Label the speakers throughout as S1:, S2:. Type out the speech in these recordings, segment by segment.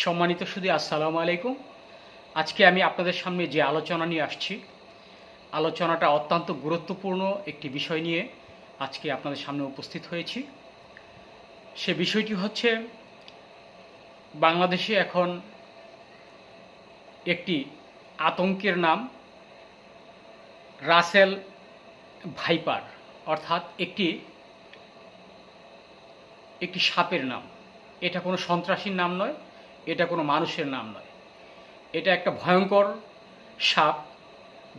S1: সম্মানিত শুধু আসসালামু আলাইকুম। আজকে আমি আপনাদের সামনে যে আলোচনা নিয়ে আসছি, আলোচনাটা অত্যন্ত গুরুত্বপূর্ণ একটি বিষয় নিয়ে আজকে আপনাদের সামনে উপস্থিত হয়েছি। সে বিষয়টি হচ্ছে, বাংলাদেশে এখন একটি আতঙ্কের নাম রাসেল ভাইপার, অর্থাৎ একটি একটি সাপের নাম। এটা কোনো সন্ত্রাসীর নাম নয় এটা কোনো মানুষের নাম নয়। এটা একটা ভয়ঙ্কর সাপ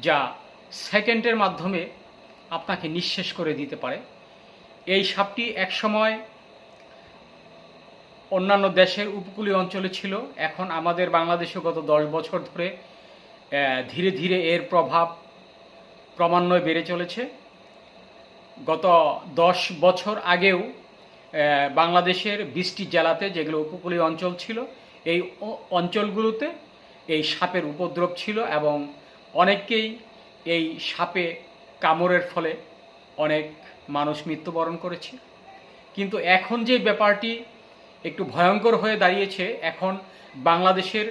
S1: যা সেকেন্ডের মাধ্যমে আপনাকে নিঃশেষ করে দিতে পারে। এই সাপটি একসময় অন্যান্য দেশের উপকূলীয় অঞ্চলে ছিল। এখন আমাদের বাংলাদেশে গত দশ বছর ধরে ধীরে ধীরে এর প্রভাব ক্রমান্বয়ে বেড়ে চলেছে। গত দশ বছর আগেও বাংলাদেশের বিশটি জেলাতে, যেগুলো উপকূলীয় অঞ্চল ছিল এই অঞ্চলগুলোতে এই সাপের উপদ্রব ছিল এবং অনেককেই এই সাপে কামড়ের ফলে অনেক মানুষ মৃত্যুবরণ করেছে। কিন্তু এখন যে ব্যাপারটি একটু ভয়ঙ্কর হয়ে দাঁড়িয়েছে, এখন বাংলাদেশের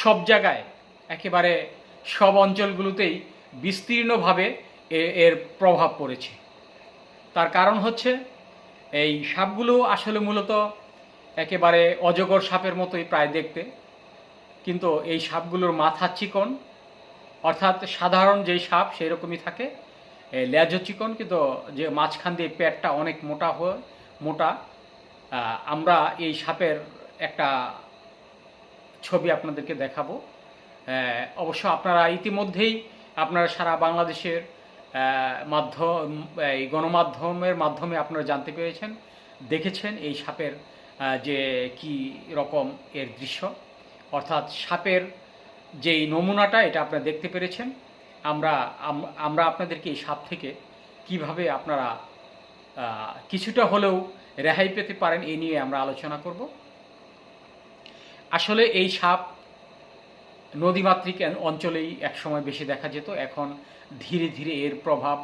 S1: সব জায়গায়, একেবারে সব অঞ্চলগুলোতেই বিস্তীর্ণভাবে এর প্রভাব পড়েছে। তার কারণ হচ্ছে, এই সাপগুলো আসলে মূলত একেবারে অজগর সাপের মতোই প্রায় দেখতে। কিন্তু এই সাপগুলোর মাথা চিকন, অর্থাৎ সাধারণ যেই সাপ সেই রকমই থাকে লেজও চিকন, কিন্তু যে মাঝখান দিয়ে পেটটা অনেক মোটা হয়, মোটা আমরা এই সাপের একটা ছবি আপনাদেরকে দেখাবো। অবশ্য আপনারা ইতিমধ্যেই আপনারা সারা বাংলাদেশের মাধ্যম, এই গণমাধ্যমের মাধ্যমে আপনারা জানতে পেরেছেন, দেখেছেন এই সাপের যে কি রকম এর দৃশ্য। অর্থাৎ সাপের যেই নমুনাটা, এটা আপনারা দেখতে পেরেছেন। আমরা আমরা আপনাদেরকে এই সাপ থেকে কীভাবে আপনারা কিছুটা হলেও রেহাই পেতে পারেন এই নিয়ে আমরা আলোচনা করব। আসলে এই সাপ নদীমাতৃক অঞ্চলেই একসময় বেশি দেখা যেত। এখন ধীরে ধীরে এর প্রভাব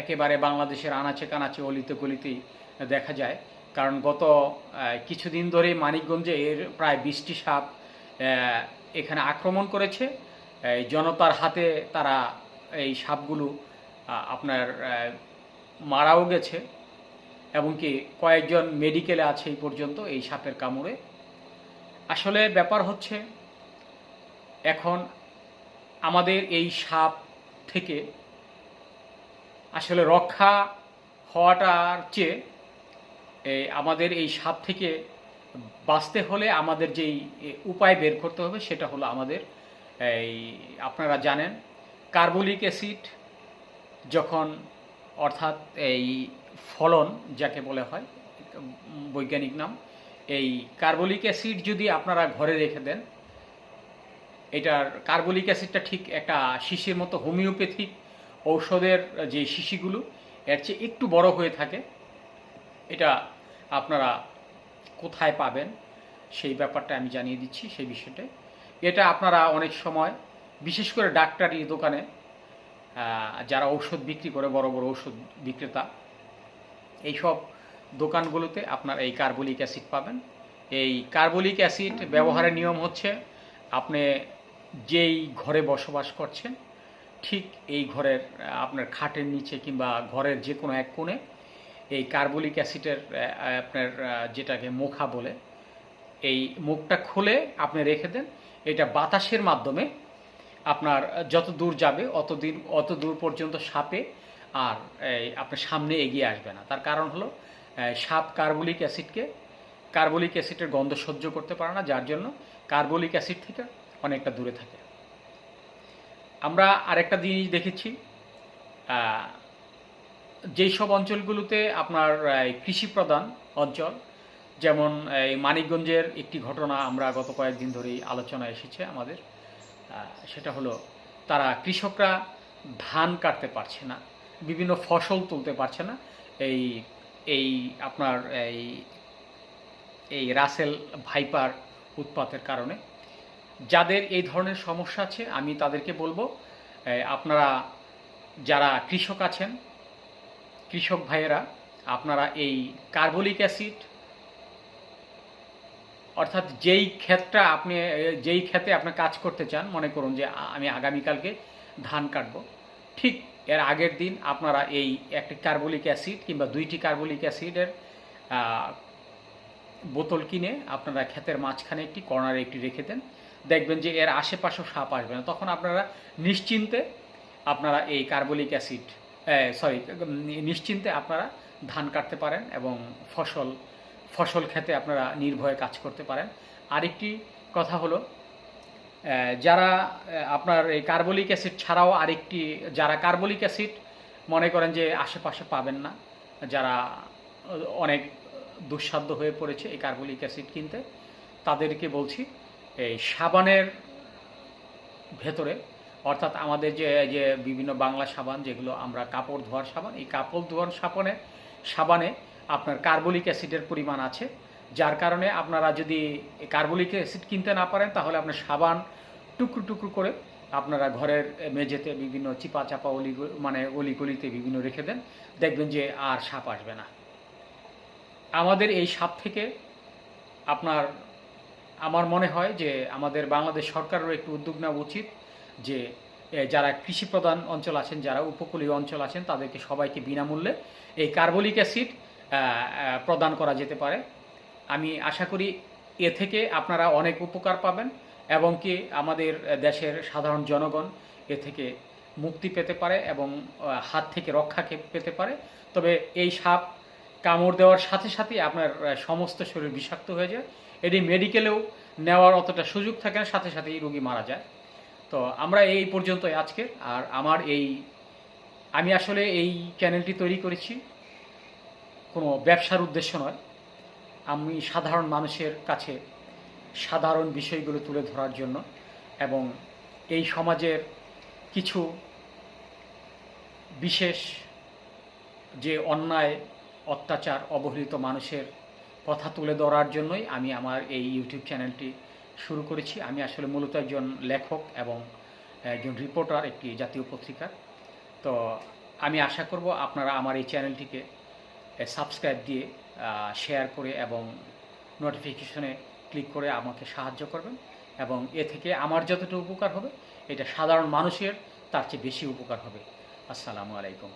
S1: একেবারে বাংলাদেশের আনাচে কানাচে অলিতে গলিতেই দেখা যায়। কারণ গত কিছুদিন ধরে মানিকগঞ্জে এর প্রায় বিশটি সাপ এখানে আক্রমণ করেছে। জনতার হাতে তারা এই সাপগুলো আপনার মারাও গেছে। এবং কি কয়েকজন মেডিকেলে আছে এই পর্যন্ত এই সাপের কামড়ে। আসলে ব্যাপার হচ্ছে, এখন আমাদের এই সাপ থেকে আসলে রক্ষা হওয়াটার চেয়ে আমাদের এই সাপ থেকে বাঁচতে হলে আমাদের যেই উপায় বের করতে হবে সেটা হলো আমাদের, এই, আপনারা জানেন, কার্বলিক অ্যাসিড যখন অর্থাৎ এই ফলন যাকে বলে হয়, বৈজ্ঞানিক নাম, এই কার্বলিক অ্যাসিড যদি আপনারা ঘরে রেখে দেন, এটার কার্বলিক অ্যাসিডটা ঠিক একটা শিশির মতো হোমিওপ্যাথিক ঔষধের যে শিশিগুলো, এর চেয়ে একটু বড় হয়ে থাকে, এটা আপনারা কোথায় পাবেন, সেই ব্যাপারটা আমি জানিয়ে দিচ্ছি সেই বিষয়টা এটা আপনারা অনেক সময়, বিশেষ করে ডাক্তারি দোকানে যারা ঔষধ বিক্রি করে, বড় বড় ঔষধ বিক্রেতা, এইসব দোকানগুলোতে আপনার এই কার্বলিক অ্যাসিড পাবেন। এই কার্বলিক অ্যাসিড ব্যবহারের নিয়ম হচ্ছে, আপনি যেই ঘরে বসবাস করছেন, ঠিক এই ঘরের, আপনার খাটের নিচে কিংবা ঘরের যে কোনো এক কোণে এই কার্বলিক অ্যাসিডের আপনার যেটাকে মুখা বলে, এই মুখটা খুলে আপনি রেখে দেন। এটা বাতাসের মাধ্যমে আপনার যত দূর যাবে, অত দিন, অত দূর পর্যন্ত সাপে আর, এই, আপনার সামনে এগিয়ে আসবে না। তার কারণ হলো সাপ কার্বলিক অ্যাসিডকে, কার্বলিক অ্যাসিডের গন্ধ সহ্য করতে পারে না, যার জন্য কার্বলিক অ্যাসিড থেকে অনেকটা দূরে থাকে। আমরা আরেকটা জিনিস দেখেছি যেই সব অঞ্চলগুলোতে আপনার কৃষি প্রধান অঞ্চল, যেমন এই মানিকগঞ্জের একটি ঘটনা আমরা গত কয়েকদিন ধরেই আলোচনা এসেছে আমাদের সেটা হলো তারা কৃষকরা ধান কাটতে পারছে না, বিভিন্ন ফসল তুলতে পারছে না। এই এই আপনার, এই এই রাসেল ভাইপার উৎপাতের কারণে। যাদের এই ধরনের সমস্যা আছে, আমি তাদেরকে বলব আপনারা যারা কৃষক আছেন কৃষক ভাইয়েরা, আপনারা এই কার্বলিক অ্যাসিড, অর্থাৎ যেই ক্ষেতটা আপনি, যেই ক্ষেতে আপনি কাজ করতে চান, মনে করুন যে আমি আগামীকালকে ধান কাটবো, ঠিক এর আগের দিন আপনারা এই একটি কার্বলিক অ্যাসিড কিংবা দুইটি কার্বলিক অ্যাসিডের বোতল কিনে আপনারা ক্ষেতের মাঝখানে একটি কর্নারে একটি রেখে দেন। দেখবেন যে এর আশেপাশেও সাপ আসবে না। তখন আপনারা নিশ্চিন্তে আপনারা এই কার্বলিক অ্যাসিড সরি নিশ্চিন্তে আপনারা ধান কাটতে পারেন এবং ফসল ফসল খেতে আপনারা নির্ভয়ে কাজ করতে পারেন। আরেকটি কথা হলো যারা আপনার এই কার্বলিক অ্যাসিড ছাড়াও আরেকটি, যারা কার্বলিক অ্যাসিড মনে করেন যে আশেপাশে পাবেন না, যারা অনেক দুঃসাধ্য হয়ে পড়েছে এই কার্বলিক অ্যাসিড কিনতে, তাদেরকে বলছি, এই সাবানের ভেতরে অর্থাৎ আমাদের যে যে বিভিন্ন বাংলা সাবান, যেগুলো আমরা কাপড় ধোয়ার সাবান, এই কাপড় ধোয়ার সাবানে সাবানে আপনার কার্বলিক অ্যাসিডের পরিমাণ আছে, যার কারণে আপনারা যদি কার্বলিক অ্যাসিড কিনতে না পারেন, তাহলে আপনার সাবান টুকরো টুকরো করে আপনারা ঘরের মেঝেতে বিভিন্ন চিপা চাপা অলি মানে অলিগলিতে বিভিন্ন রেখে দেন, দেখবেন যে আর সাপ আসবে না। আমাদের এই সাপ থেকে আপনার, আমার মনে হয় যে আমাদের বাংলাদেশ সরকারেরও একটু উদ্যোগ নেওয়া উচিত। যে যারা কৃষি প্রধান অঞ্চল আছেন, যারা উপকূলীয় অঞ্চল আছেন, তাদেরকে সবাইকে বিনামূল্যে এই কার্বলিক অ্যাসিড প্রদান করা যেতে পারে। আমি আশা করি এ থেকে আপনারা অনেক উপকার পাবেন এবং কি আমাদের দেশের সাধারণ জনগণ এ থেকে মুক্তি পেতে পারে এবং হাত থেকে রক্ষা পেতে পারে। তবে এই সাপ কামড় দেওয়ার সাথে সাথে আপনার সমস্ত শরীর বিষাক্ত হয়ে যায়। এটি মেডিকেলেও নেওয়ার অতটা সুযোগ থাকে না, সাথে সাথেই রোগী মারা যায়। তো আমরা এই পর্যন্তই আজকে। আর আমার এই আমি আসলে এই চ্যানেলটি তৈরি করেছি কোনো ব্যবসার উদ্দেশ্য নয়। আমি সাধারণ মানুষের কাছে সাধারণ বিষয়গুলো তুলে ধরার জন্য এবং এই সমাজের কিছু বিশেষ যে অন্যায়, অত্যাচার, অবহেলিত মানুষের কথা তুলে ধরার জন্যই আমি আমার এই ইউটিউব চ্যানেলটি শুরু করেছি। আমি আসলে মূলত একজন লেখক এবং একজন রিপোর্টার একটি জাতীয় পত্রিকার তো আমি আশা করব আপনারা আমার এই চ্যানেলটিকে সাবস্ক্রাইব দিয়ে শেয়ার করে এবং নোটিফিকেশনে ক্লিক করে আমাকে সাহায্য করবেন এবং এ থেকে আমার যতটুকু উপকার হবে, এটা সাধারণ মানুষের তার চেয়ে বেশি উপকার হবে। আসসালামু আলাইকুম।